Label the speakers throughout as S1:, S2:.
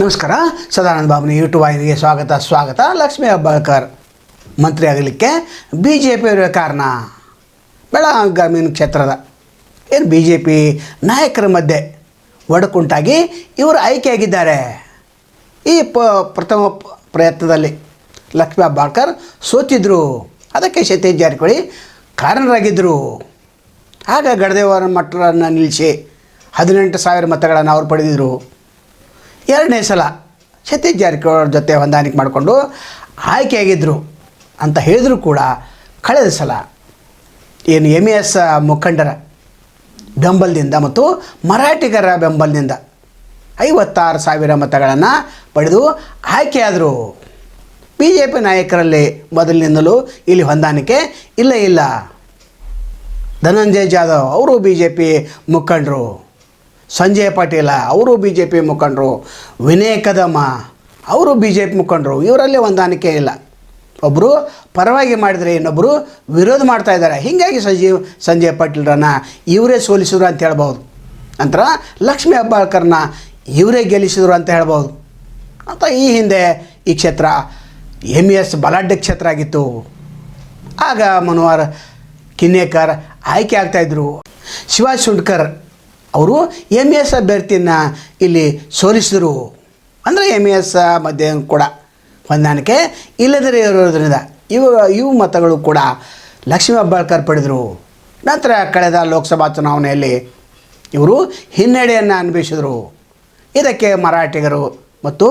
S1: ನಮಸ್ಕಾರ. ಸದಾನಂದ ಬಾಬುನ ಯೂಟ್ಯೂಬ್ ವಾಹಿನಿಗೆ ಸ್ವಾಗತ ಸ್ವಾಗತ. ಲಕ್ಷ್ಮೀ ಹೆಬ್ಬಾಳ್ಕರ್ ಮಂತ್ರಿ ಆಗಲಿಕ್ಕೆ ಬಿ ಜೆ ಪಿಯವರ ಕಾರಣ? ಬೆಳಗಾವಿ ಗ್ರಾಮೀಣ ಕ್ಷೇತ್ರದ ಏನು ಬಿ ಜೆ ಪಿ ನಾಯಕರ ಮಧ್ಯೆ ಒಡಕುಂಟಾಗಿ ಇವರು ಆಯ್ಕೆಯಾಗಿದ್ದಾರೆ. ಈ ಪ, ಪ್ರಥಮ ಪ್ರಯತ್ನದಲ್ಲಿ ಲಕ್ಷ್ಮೀ ಹೆಬ್ಬಾಳ್ಕರ್ ಸೋತಿದ್ರು. ಅದಕ್ಕೆ ಸತೀಶ್ ಜಾರಕಿಹೊಳಿ ಕಾರಣರಾಗಿದ್ದರು ಆಗ ಗಡದೇವರ ಮಠರನ್ನು ನಿಲ್ಲಿಸಿ ಹದಿನೆಂಟು ಸಾವಿರ ಮತಗಳನ್ನು ಅವರು ಪಡೆದಿದ್ದರು ಎರಡನೇ ಸಲ ಸತೀಶ್ ಜಾರಕಿಹೊಳಿ ಜೊತೆ ಹೊಂದಾಣಿಕೆ ಮಾಡಿಕೊಂಡು ಆಯ್ಕೆಯಾಗಿದ್ದರು ಅಂತ ಹೇಳಿದರೂ ಕೂಡ ಕಳೆದ ಸಲ ಏನು ಎಂ ಎಸ್ ಮುಖಂಡರ ಬೆಂಬಲದಿಂದ ಮತ್ತು ಮರಾಠಿಗರ ಬೆಂಬಲದಿಂದ ಐವತ್ತಾರು ಸಾವಿರ ಮತಗಳನ್ನು ಪಡೆದು ಆಯ್ಕೆಯಾದರು. ಬಿ ಜೆ ಪಿ ನಾಯಕರಲ್ಲಿ ಮೊದಲಿನಿಂದಲೂ ಇಲ್ಲಿ ಹೊಂದಾಣಿಕೆ ಇಲ್ಲ ಇಲ್ಲ. ಧನಂಜಯ್ ಜಾಧವ್, ಅವರು ಬಿ ಜೆ ಪಿ ಮುಖಂಡರು. ಸಂಜಯ್ ಪಾಟೀಲ, ಅವರು ಬಿ ಜೆ ಪಿ ಮುಖಂಡರು ವಿನಯ್ ಕದಮ ಅವರು ಬಿ ಜೆ ಪಿ ಮುಖಂಡರು, ಇವರಲ್ಲಿ ಹೊಂದಾಣಿಕೆ ಇಲ್ಲ. ಒಬ್ಬರು ಪರವಾಗಿ ಮಾಡಿದರೆ ಇನ್ನೊಬ್ಬರು ವಿರೋಧ ಮಾಡ್ತಾ ಇದ್ದಾರೆ. ಹೀಗಾಗಿ ಸಂಜೀವ್, ಸಂಜಯ್ ಪಾಟೀಲ್ರನ್ನ ಇವರೇ ಸೋಲಿಸಿದ್ರು ಅಂತ ಹೇಳ್ಬೋದು ನಂತರ ಲಕ್ಷ್ಮೀ ಹೆಬ್ಬಾಳ್ಕರ್ನ ಇವರೇ ಗೆಲ್ಲಿಸಿದ್ರು ಅಂತ ಹೇಳ್ಬೋದು ಅಂತ ಈ ಹಿಂದೆ ಈ ಕ್ಷೇತ್ರ ಎಂ ಎಸ್ ಬಲಾಢ್ಯ ಕ್ಷೇತ್ರ ಆಗಿತ್ತು. ಆಗ ಮನೋಹರ್ ಕಿನ್ನೇಕರ್ ಆಯ್ಕೆ ಆಗ್ತಾಯಿದ್ರು ಶಿವಾಜ್ ಸುಂಡ್ಕರ್ ಅವರು ಎಂ ಎಸ್ ಅಭ್ಯರ್ಥಿಯನ್ನು ಇಲ್ಲಿ ಸೋಲಿಸಿದರು. ಅಂದರೆ ಎಂ ಎಸ್ ಮಧ್ಯ ಕೂಡ ಹೊಂದಾಣಿಕೆ ಇಲ್ಲದರೆ ಇರೋದ್ರಿಂದ? ಇವು ಇವು ಮತಗಳು ಕೂಡ ಲಕ್ಷ್ಮೀ ಹೆಬ್ಬಾಳ್ಕರ್ ಪಡೆದರು. ನಂತರ ಕಳೆದ ಲೋಕಸಭಾ ಚುನಾವಣೆಯಲ್ಲಿ ಇವರು ಹಿನ್ನಡೆಯನ್ನು ಅನುಭವಿಸಿದರು ಇದಕ್ಕೆ ಮರಾಠಿಗರು ಮತ್ತು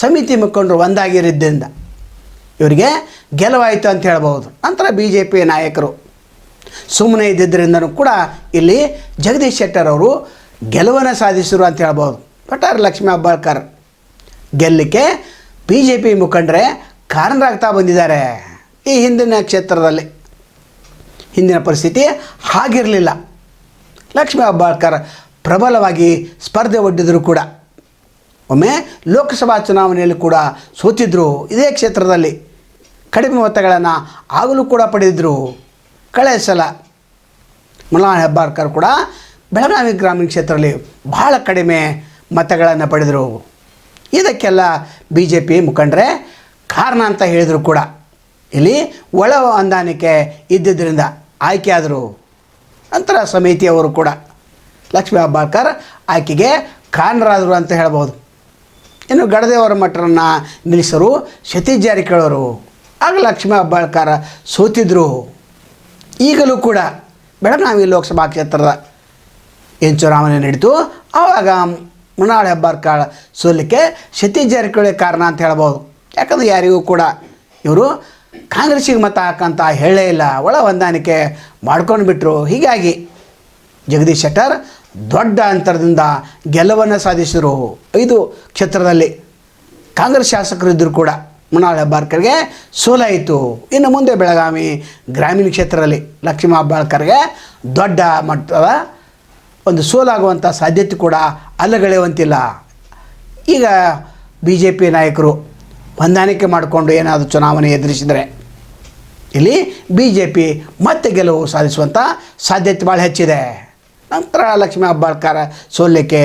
S1: ಸಮಿತಿ ಮುಖಂಡರು ಒಂದಾಗಿರಿದ್ದರಿಂದ ಇವರಿಗೆ ಗೆಲುವಾಯಿತು ಅಂತ ಹೇಳ್ಬೋದು ನಂತರ ಬಿ ಜೆ ಪಿ ನಾಯಕರು ಸುಮ್ಮನೆ ಇದ್ದಿದ್ದರಿಂದನೂ ಕೂಡ ಇಲ್ಲಿ ಜಗದೀಶ್ ಶೆಟ್ಟರ್ ಅವರು ಗೆಲುವನ್ನು ಸಾಧಿಸಿದರು ಅಂತ ಹೇಳ್ಬೋದು. ಒಟ್ಟಾರೆ ಲಕ್ಷ್ಮೀ ಅಬ್ಬಾಳ್ಕರ್ ಗೆಲ್ಲಕ್ಕೆ ಬಿ ಜೆ ಪಿ ಮುಖಂಡರೇ ಕಾರಣರಾಗ್ತಾ ಬಂದಿದ್ದಾರೆ ಈ ಹಿಂದಿನ ಕ್ಷೇತ್ರದಲ್ಲಿ. ಹಿಂದಿನ ಪರಿಸ್ಥಿತಿ ಹಾಗಿರಲಿಲ್ಲ. ಲಕ್ಷ್ಮೀ ಅಬ್ಬಾಳ್ಕರ್ ಪ್ರಬಲವಾಗಿ ಸ್ಪರ್ಧೆ ಒಡ್ಡಿದ್ರು ಕೂಡ. ಒಮ್ಮೆ ಲೋಕಸಭಾ ಚುನಾವಣೆಯಲ್ಲಿ ಕೂಡ ಸೋತಿದ್ರು ಇದೇ ಕ್ಷೇತ್ರದಲ್ಲಿ. ಕಡಿಮೆ ಮತಗಳನ್ನು ಆಗಲೂ ಕೂಡ ಪಡೆದಿದ್ದರು ಕಳೆದ ಸಲ ಹೆಬ್ಬಾರ್ಕರ್ ಕೂಡ ಬೆಳಗಾವಿ ಗ್ರಾಮೀಣ ಕ್ಷೇತ್ರದಲ್ಲಿ ಬಹಳ ಕಡಿಮೆ ಮತಗಳನ್ನು ಪಡೆದರು. ಇದಕ್ಕೆಲ್ಲ ಬಿ ಜೆ ಪಿ ಮುಖಂಡರೇ ಕಾರಣ ಅಂತ ಹೇಳಿದರು ಕೂಡ. ಇಲ್ಲಿ ಒಳ ಹೊಂದಾಣಿಕೆ ಇದ್ದಿದ್ದರಿಂದ ಆಯ್ಕೆಯಾದರು ನಂತರ ಸಮಿತಿಯವರು ಕೂಡ. ಲಕ್ಷ್ಮೀ ಹೆಬ್ಬಾಳ್ಕರ್ ಆಯ್ಕೆಗೆ ಕಾರಣರಾದರು ಅಂತ ಹೇಳ್ಬೋದು. ಇನ್ನು ಗಡದೇವರ ಮಠರನ್ನು ನಿಲ್ಲಿಸರು ಶತಿ ಜಾರಿ ಕೇಳೋರು ಆಗ ಲಕ್ಷ್ಮೀ ಹೆಬ್ಬಾಳ್ಕರ್ ಸೋತಿದ್ರು. ಈಗಲೂ ಕೂಡ ಬೆಳಗಾವಿ ಲೋಕಸಭಾ ಕ್ಷೇತ್ರದ ಏನು ಚುನಾವಣೆ ನಡೀತು. ಆವಾಗ ಮೃಣಾಳ ಹೆಬ್ಬಾರ್ಕಾಳ ಸೋಲಿಕ್ಕೆ ಸತೀಶ್ ಜಾರಕಿಹೊಳಿ ಕಾರಣ ಅಂತ ಹೇಳ್ಬೋದು. ಯಾಕಂದ್ರೆ ಯಾರಿಗೂ ಕೂಡ ಇವರು ಕಾಂಗ್ರೆಸ್ಸಿಗೆ ಮತ ಹಾಕಂತ ಹೇಳೇ ಇಲ್ಲ. ಒಳ ಹೊಂದಾಣಿಕೆ ಮಾಡ್ಕೊಂಡು ಬಿಟ್ಟರು ಹೀಗಾಗಿ ಜಗದೀಶ್ ಶೆಟ್ಟರ್ ದೊಡ್ಡ ಅಂತರದಿಂದ ಗೆಲುವನ್ನು ಸಾಧಿಸಿದರು. ಐದು ಕ್ಷೇತ್ರದಲ್ಲಿ ಕಾಂಗ್ರೆಸ್ ಶಾಸಕರು ಇದ್ದರೂ ಕೂಡ. ಮೃಣಾಲ್ ಹೆಬ್ಬಾಳ್ಕರ್ಗೆ ಸೋಲಾಯಿತು. ಇನ್ನು ಮುಂದೆ ಬೆಳಗಾವಿ ಗ್ರಾಮೀಣ ಕ್ಷೇತ್ರದಲ್ಲಿ ಲಕ್ಷ್ಮೀ ಹೆಬ್ಬಾಳ್ಕರ್ಗೆ ದೊಡ್ಡ ಮಟ್ಟದ ಒಂದು ಸೋಲಾಗುವಂಥ ಸಾಧ್ಯತೆ ಕೂಡ ಅಲ್ಲಗಳೆಯುವಂತಿಲ್ಲ. ಈಗ ಬಿ ಜೆ ಪಿ ನಾಯಕರು ಹೊಂದಾಣಿಕೆ ಮಾಡಿಕೊಂಡು ಏನಾದರೂ ಚುನಾವಣೆ ಎದುರಿಸಿದರೆ ಇಲ್ಲಿ ಬಿ ಜೆ ಪಿ ಮತ್ತೆ ಗೆಲುವು ಸಾಧಿಸುವಂಥ ಸಾಧ್ಯತೆ ಭಾಳ ಹೆಚ್ಚಿದೆ. ನಂತರ ಲಕ್ಷ್ಮೀ ಹೆಬ್ಬಾಳ್ಕರ್ ಸೋಲಿಕ್ಕೆ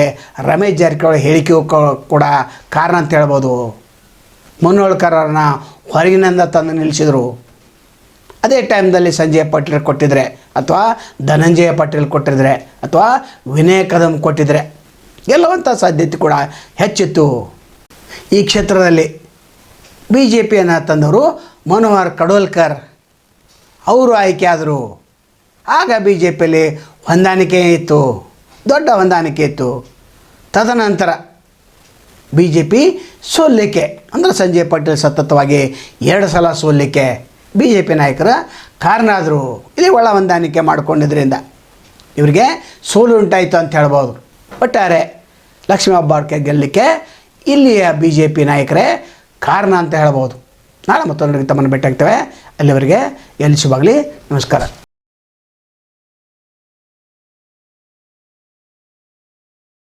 S1: ರಮೇಶ್ ಜಾರಕಿಹೊಳಿ ಹೇಳಿಕೆಯೂ ಕೂಡ ಕಾರಣ ಅಂತ ಹೇಳ್ಬೋದು. ಮನೋಳ್ಕರ್ ಅವ್ರನ್ನ ಹೊರಗಿನಿಂದ ತಂದು ನಿಲ್ಲಿಸಿದರು. ಅದೇ ಟೈಮ್ದಲ್ಲಿ ಸಂಜಯ್ ಪಾಟೀಲ್ ಕೊಟ್ಟಿದ್ರೆ, ಅಥವಾ ಧನಂಜಯ ಪಾಟೀಲ್ ಕೊಟ್ಟಿದ್ರೆ, ಅಥವಾ ವಿನಯ ಕದಮ್ ಕೊಟ್ಟಿದ್ರೆ ಗೆಲ್ಲುವಂಥ ಸಾಧ್ಯತೆ ಕೂಡ ಹೆಚ್ಚಿತ್ತು. ಈ ಕ್ಷೇತ್ರದಲ್ಲಿ ಬಿ ಜೆ ಪಿಯನ್ನು ತಂದವರು ಮನೋಹರ್ ಕಡೋಲ್ಕರ್ ಅವರು ಆಯ್ಕೆಯಾದರು ಆಗ ಬಿ ಜೆ ಪಿಯಲ್ಲಿ ಹೊಂದಾಣಿಕೆ ಇತ್ತು, ದೊಡ್ಡ ಹೊಂದಾಣಿಕೆ ಇತ್ತು. ತದನಂತರ ಬಿ ಜೆ ಪಿ ಸೋಲಿಕೆ ಅಂದರೆ ಸಂಜಯ್ ಪಾಟೀಲ್ ಸತತವಾಗಿ ಎರಡು ಸಲ ಸೋಲಿಕೆ ಬಿ ಜೆ ಪಿ ನಾಯಕರ ಕಾರಣ ಆದರೂ ಇಲ್ಲಿ ಒಳ ಹೊಂದಾಣಿಕೆ ಇವರಿಗೆ ಸೋಲು ಉಂಟಾಯಿತು ಅಂತ ಹೇಳ್ಬೋದು. ಒಟ್ಟಾರೆ ಲಕ್ಷ್ಮೀ ಹಬ್ಬಕ್ಕೆ ಗೆಲ್ಲಲಿಕ್ಕೆ ಇಲ್ಲಿಯ ಬಿ ಜೆ ಪಿ ನಾಯಕರೇ ಕಾರಣ ಅಂತ ಹೇಳ್ಬೋದು. ನಾಳೆ ಮತ್ತೊಂದು ತಮ್ಮನ್ನು ಭೇಟಿಯಾಗ್ತೇವೆ ಅಲ್ಲಿವರೆಗೆ ಎಲ್ಲಿ ಶುಭಾಗಲಿ ನಮಸ್ಕಾರ.